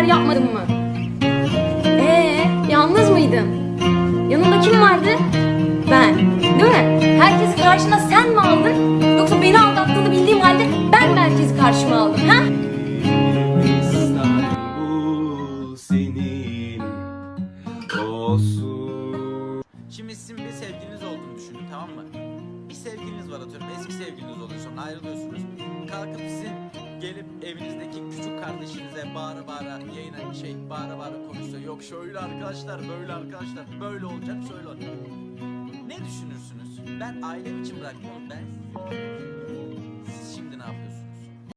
şeyler yapmadım mı? Ee, yalnız mıydım? Yanında kim vardı? Ben. Değil mi? Herkes karşına sen mi aldın? Yoksa beni aldattığını bildiğim halde ben mi herkesi karşıma aldım? Ha? Şimdi sizin bir sevgiliniz olduğunu düşünün tamam mı? Bir sevgiliniz var atıyorum eski sevgiliniz oluyor sonra ayrılıyorsunuz. Kalkıp size gelip evinizdeki küçük kardeşinize bağıra bağıra yayına şey bağıra bağıra konuşuyor. Yok şöyle arkadaşlar böyle arkadaşlar böyle olacak şöyle olacak. Ne düşünürsünüz? Ben ailem için bırakmıyorum ben